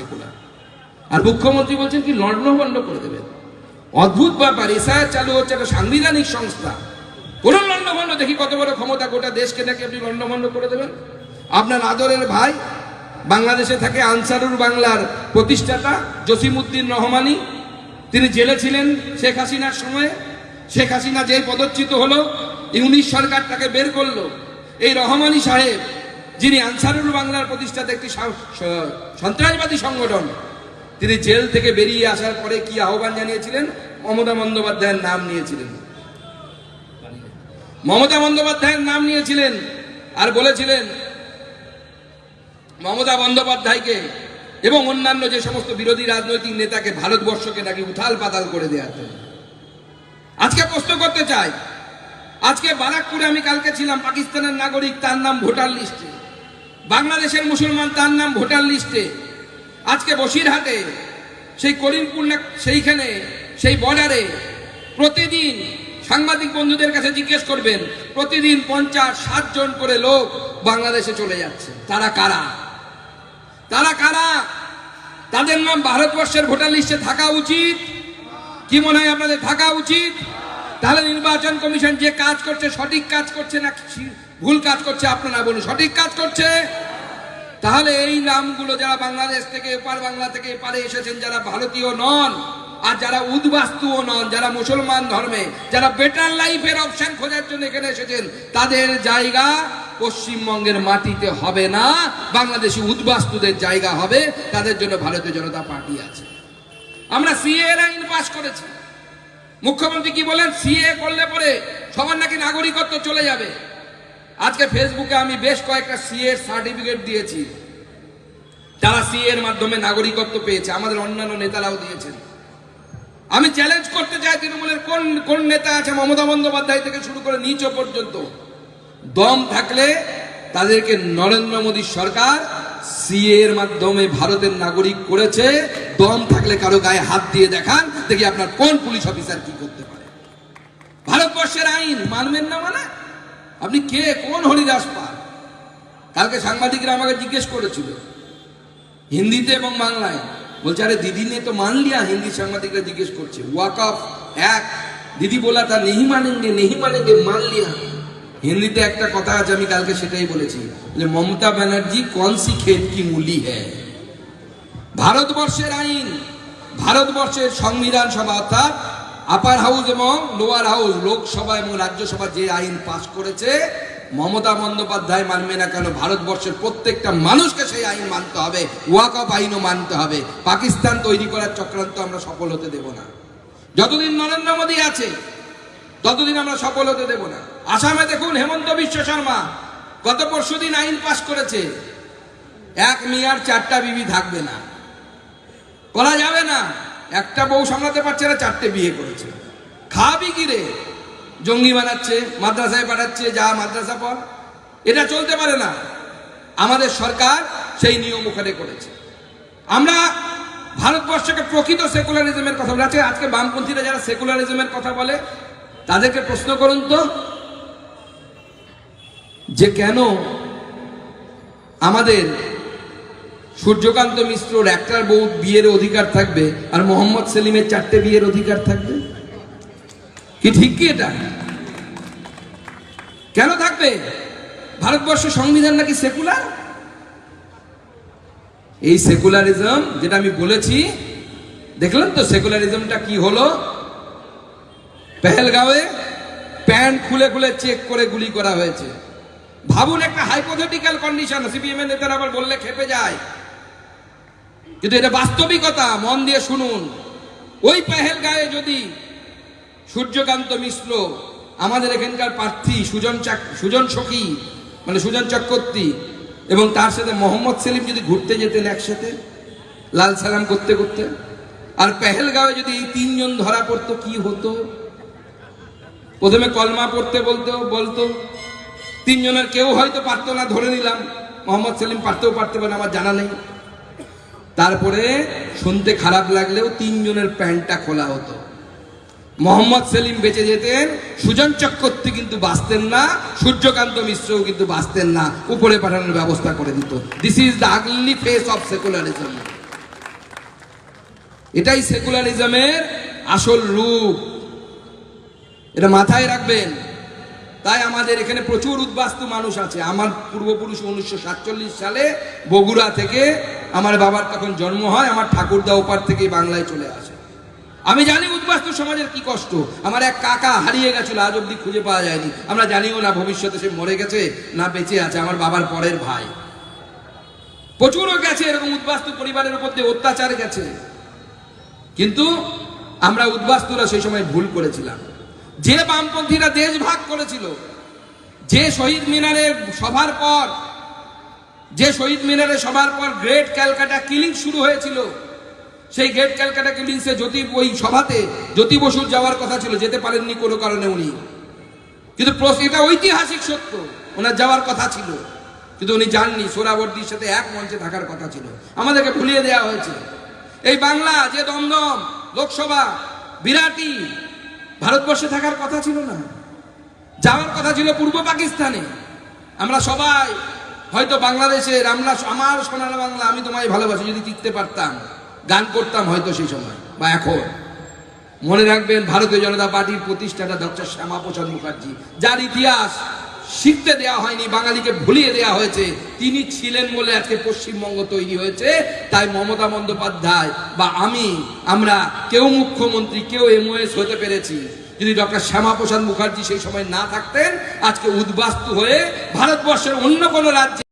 Secular. আর মুখ্যমন্ত্রী বলছেন কি লণ্ডভণ্ড করে দেবেন অদ্ভুত ব্যাপার এসআইআর চালু হচ্ছে একটা সাংবিধানিক সংস্থা। কোন লণ্ডভণ্ড দেখি কত বড় ক্ষমতা গোটা দেশকে নাকি আপনি লণ্ডভণ্ড করে দেবেন। আপনার আদরের ভাই বাংলাদেশে থাকে আনসারুর বাংলার প্রতিষ্ঠাতা জসিমউদ্দিন রহমানি। তিনি জেলে ছিলেন শেখ হাসিনার সময়ে। শেখ হাসিনা যেই পদচ্যুত হলো, ইউনিশ সরকার তাকে বের করল। এই রহমানি সাহেব যিনি আনসারুল বাংলার প্রতিষ্ঠাতা একটি সন্ত্রাসবাদী সংগঠন, তিনি জেল থেকে বেরিয়ে আসার পরে কি আহ্বান জানিয়েছিলেন? মমতা বন্দ্যোপাধ্যায়ের নাম নিয়েছিলেন। মমতা বন্দ্যোপাধ্যায়ের নাম নিয়েছিলেন আর বলেছিলেন, মমতা বন্দ্যোপাধ্যায়কে এবং অন্যান্য যে সমস্ত বিরোধী রাজনৈতিক নেতাকে ভারতবর্ষকে নাকি উথাল পাতাল করে দেওয়ার জন্য। আজকে প্রশ্ন করতে চাই, আজকে বারাকপুরে আমি কালকে ছিলাম, পাকিস্তানের নাগরিক, তার নাম ভোটার লিস্টে। বাংলাদেশের মুসলমান তার নাম ভোটার লিস্টে। আজকে বসিরহাটে, সেই করিমপুর না, সেইখানে, সেই বর্ডারে প্রতিদিন সাংবাদিক বন্ধুদের কাছে জিজ্ঞেস করবেন, প্রতিদিন পঞ্চাশ জন করে লোক বাংলাদেশে চলে যাচ্ছে। তারা কারা? তারা কারা? তাদের নাম ভারতবর্ষের ভোটার লিস্টে থাকা উচিত? কি মনে হয় আপনাদের থাকা উচিত? তাহলে নির্বাচন কমিশন যে কাজ করছে, সঠিক কাজ করছে না ভুল কাজ করছে, আপনারা বলুন, সঠিক কাজ করছে? তাহলে এই নামগুলো যারা বাংলাদেশ থেকে, এপার বাংলা থেকে এপারে এসেছেন, যারা ভারতীয় নন আর যারা উদ্বাস্তুও নন, যারা মুসলমান ধর্মে, যারা বেটার লাইফের অপশন খোঁজার জন্য এখানে এসেছেন, তাদের জায়গা পশ্চিমবঙ্গের মাটিতে হবে না। বাংলাদেশি উদ্বাস্তুদের জায়গা হবে। তাদের জন্য ভারতীয় জনতা পার্টি আছে। আমরা সিএ আইন পাস করেছি। মুখ্যমন্ত্রী কি বলেন? সিএ করলে পরে সবার নাকি নাগরিকত্ব চলে যাবে। আজকে ফেসবুকে আমি বেশ কয়েকটা সিএ সার্টিফিকেট দিয়েছি। তারা সিএ এর মাধ্যমে নাগরিকত্ব পেয়েছে। আমাদের অন্যান্য নেতারাও দিয়েছেন। আমি চ্যালেঞ্জ করতে চাই তৃণমূলের কোন কোন নেতা আছে মমতা বন্দ্যোপাধ্যায় থেকে শুরু করে নিচ পর্যন্ত। দম থাকলে তাদেরকে নরেন্দ্র মোদী সরকার সিএ এর মাধ্যমে ভারতের নাগরিক করেছে। দম থাকলে কারও গায়ে হাত দিয়ে দেখান দেখি আপনার কোন পুলিশ অফিসার কি করতে পারে। ভারতবর্ষের আইন মানবেন না মানে? আপনি কে? কোন হরিদাস পাল কালকে সাংবাদিকরা আমাকে জিজ্ঞেস করেছিল। হিন্দিতে এবং বাংলায়। বলছে, আরে দিদি নিয়ে তো মান লিয়া। হিন্দি সাংবাদিকরা জিজ্ঞেস করছে ওয়াক অফ এক। দিদি বলা তা নেহি মানেঙ্গে, নেহি মানেন মান লিয়া। হিন্দিতে একটা কথা আছে, আমি কালকে সেটাই বলেছি। যে মমতা ব্যানার্জি, কন সি খেত কি মূলি হ্যাঁ ভারতবর্ষের আইন, ভারতবর্ষের সংবিধান সভা, অর্থাৎ আপার হাউস এবং লোয়ার হাউস, লোকসভা এবং রাজ্যসভা যে আইন পাশ করেছে, মমতা বন্দ্যোপাধ্যায় মানবে না কেন? ভারতবর্ষের প্রত্যেকটা মানুষকে সেই আইন মানতে হবে, ওয়াক অফ আইনও মানতে হবে। পাকিস্তান তৈরি করার চক্রান্ত আমরা সফল হতে দেব না। যতদিন নরেন্দ্র মোদী আছে, ততদিন আমরা সফল হতে দেব না। আসামে দেখুন হেমন্ত বিশ্ব শর্মা, গত পরশু দিন আইন পাশ করেছে। এক মেয়ার চারটা বিবি থাকবে না। করা যাবে না। একটা বউ সামলাতে পারছে না, চারটে বিয়ে করেছে। খাবি কি রে? জঙ্গি বানাচ্ছে, মাদ্রাসায় পাঠাচ্ছে, যা মাদ্রাসা পর এটা চলতে পারে না। আমাদের সরকার সেই নিয়ম ওখানে করেছে। আমরা ভারতবর্ষকে প্রকৃত সেকুলারিজমের কথা বলে, আজকে আজকে বামপন্থীরা যারা সেকুলারিজমের কথা বলে, তাদেরকে প্রশ্ন করুন তো, যে কেন আমাদের সূর্যকান্ত মিশ্রর একটার বউ বিয়ের অধিকার থাকবে আর মোহাম্মদ সেলিমের চারটে বিয়ের অধিকার থাকবে? কি ঠিক কি এটা? কেন থাকবে? ভারতবর্ষ সংবিধান নাকি সেকুলার? এই সেকুলারিজম যেটা আমি বলেছি, দেখলেন তো সেকুলারিজমটা কি হলো? পেহেলগাঁওয়ে প্যান্ট খুলে খুলে চেক করে গুলি করা হয়েছে। ভাবুন একটা হাইপোথেটিক্যাল কন্ডিশন সিপিএম এর নেতারা আবার বললে খেপে যায়। কিন্তু এটা বাস্তবিকতা, মন দিয়ে শুনুন। ওই পেহেলগাঁয়ে যদি সূর্যকান্ত মিশ্র, আমাদের এখানকার প্রার্থী সুজন চাক সুজন সখী মানে সুজন চক্রবর্তী, এবং তার সাথে মোহাম্মদ সেলিম যদি ঘুরতে যেতেন একসাথে, লাল সালাম করতে করতে, আর পেহেলগাঁওয়ে যদি এই তিনজন ধরা পড়তো, কি হতো? প্রথমে কলমা পড়তে বলতো বলতো, তিনজনের কেউ হয়তো পারতো না, ধরে নিলাম। মোহাম্মদ সেলিম পারতেও পারতে পারে আমার জানা নেই। তারপরে শুনতে খারাপ লাগলেও তিনজনের প্যান্টটা খোলা হতো। মোহাম্মদ সেলিম বেঁচে যেতেন, সুজন চক্রবর্তী কিন্তু বাঁচতেন না, সূর্যকান্ত মিশ্রও কিন্তু বাঁচতেন না, উপরে পাঠানোর ব্যবস্থা করে দিত। This is the ugly face of secularism এটাই সেকুলারিজমের আসল রূপ। এটা মাথায় রাখবেন। তাই আমাদের এখানে প্রচুর উদ্বাস্তু মানুষ আছে। আমার পূর্বপুরুষ উনিশশো সাতচল্লিশ সালে বগুড়া থেকে আমার বাবার তখন জন্ম হয়, আমার ঠাকুরদা ওপার থেকে বাংলায় চলে আসে। আমি জানি উদ্বাস্তু সমাজের কি কষ্ট। আমার এক কাকা হারিয়ে গেছিল, আজ অব্দি খুঁজে পাওয়া যায়নি। আমরা জানিও না ভবিষ্যতে সে মরে গেছে না বেঁচে আছে, আমার বাবার পরের ভাই। প্রচুরও গেছে, এরকম উদ্বাস্তু পরিবারের উপর দিয়ে অত্যাচার গেছে। কিন্তু আমরা উদ্বাস্তুরা সেই সময় ভুল করেছিলাম। যে বামপন্থীরা দেশ ভাগ করেছিল, যে শহীদ মিনারের সভার পর যে শহীদ মিনারে সবার পর গ্রেট ক্যালকাটা কিলিং শুরু হয়েছিল, সেই গ্রেট ক্যালকাটা কিলিংসে জ্যোতি ওই সভাতে জ্যোতি বসুর যাওয়ার কথা ছিল, যেতে পারেননি কোনো কারণে উনি। কিন্তু এটা ঐতিহাসিক সত্য, ওনার যাওয়ার কথা ছিল। কিন্তু উনি যাননি সোরাবর্দির সাথে এক মঞ্চে থাকার কথা ছিল। আমাদেরকে ভুলিয়ে দেওয়া হয়েছে। এই বাংলা যে দমদম লোকসভা, বিরাটি, ভারতবর্ষে থাকার কথা ছিল না। যাওয়ার কথা ছিল পূর্ব পাকিস্তানে। আমরা সবাই হয়তো বাংলাদেশের আমরা আমার সোনার বাংলা আমি তোমায় ভালোবাসি, যদি টিকতে পারতাম, গান করতাম হয়তো সেই সময়, বা এখন। মনে রাখবেন, ভারতীয় জনতা পার্টির প্রতিষ্ঠাতা ডক্টর শ্যামাপ্রসাদ মুখার্জি, যার ইতিহাস শিখতে দেওয়া হয়নি, বাঙালিকে ভুলিয়ে দেওয়া হয়েছে, তিনি ছিলেন বলে আজকে পশ্চিমবঙ্গ তৈরি হয়েছে, তাই মমতা বন্দ্যোপাধ্যায় বা আমি, আমরা কেউ মুখ্যমন্ত্রী, কেউ এমওএস হতে পেরেছি। যদি ডক্টর শ্যামাপ্রসাদ মুখার্জি সেই সময় না থাকতেন, আজকে উদ্বাস্তু হয়ে ভারতবর্ষের অন্য কোনো রাজ্যে